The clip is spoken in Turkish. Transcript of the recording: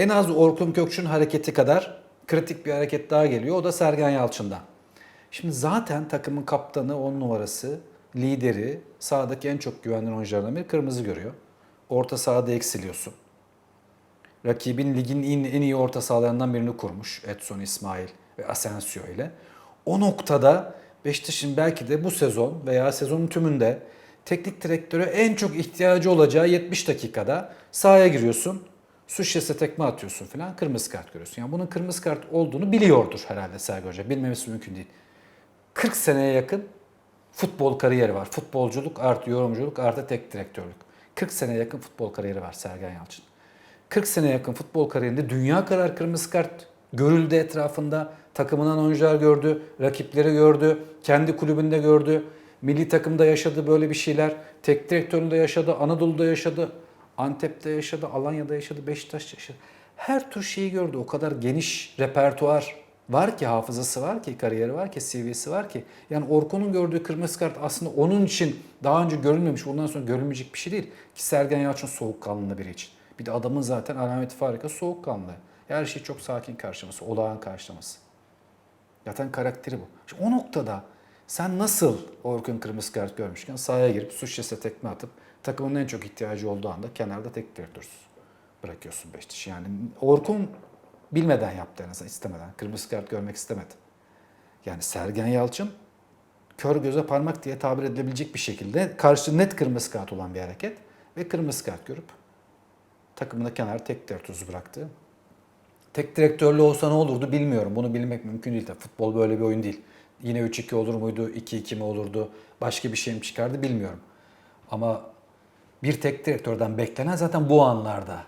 En az Orkun Kökçü'nün hareketi kadar kritik bir hareket daha geliyor. O da Sergen Yalçın'dan. Şimdi zaten takımın kaptanı, on numarası, lideri, sahadaki en çok güvenilen oyunculardan biri kırmızı görüyor. Orta sahada eksiliyorsun. Rakibin ligin en, iyi orta sahalarından birini kurmuş. Edson İsmail ve Asensio ile. O noktada Beşiktaş'ın belki de bu sezon veya sezonun tümünde teknik direktöre en çok ihtiyacı olacağı 70 dakikada sahaya giriyorsun. Su şişesi tekme atıyorsun falan kırmızı kart görüyorsun. Yani bunun kırmızı kart olduğunu biliyordur herhalde Sergen Hoca. Bilmemesi mümkün değil. 40 seneye yakın futbol kariyeri var. Futbolculuk artı yorumculuk artı tek direktörlük. 40 seneye yakın futbol kariyeri var Sergen Yalçın. 40 sene yakın futbol kariyerinde dünya kadar kırmızı kart görüldü etrafında. Takımından oyuncular gördü, rakipleri gördü, kendi kulübünde gördü. Milli takımda yaşadı böyle bir şeyler. Tek direktöründe yaşadı, Anadolu'da yaşadı, Antep'te yaşadı, Alanya'da yaşadı, Beşiktaş'ta yaşadı. Her tür şeyi gördü. O kadar geniş repertuar var ki, hafızası var ki, kariyeri var ki, CV'si var ki. Yani Orkun'un gördüğü kırmızı kart aslında onun için daha önce görülmemiş, ondan sonra görülmeyecek bir şey değil. Ki Sergen Yalçın soğukkanlı biri için. Bir de adamın zaten alameti farika soğukkanlı. Her şey çok sakin karşılaması, olağan karşılaması. Zaten karakteri bu. Şimdi o noktada sen nasıl Orkun kırmızı kart görmüşken sahaya girip su şişesine tekme atıp takımın en çok ihtiyacı olduğu anda kenarda tek direktörsüz bırakıyorsun Beşiktaş'ı. Yani Orkun bilmeden yaptı en azından istemeden. Kırmızı kart görmek istemedi. Yani Sergen Yalçın kör göze parmak diye tabir edilebilecek bir şekilde karşı net kırmızı kart olan bir hareket ve kırmızı kart görüp takımını kenar tek direktörsüz bıraktı. Tek direktörlü olsa ne olurdu bilmiyorum. Bunu bilmek mümkün değil. Futbol böyle bir oyun değil. Yine 3-2 olur muydu, 2-2 mi olurdu, başka bir şey mi çıkardı bilmiyorum. Ama bir tek direktörden beklenen zaten bu anlarda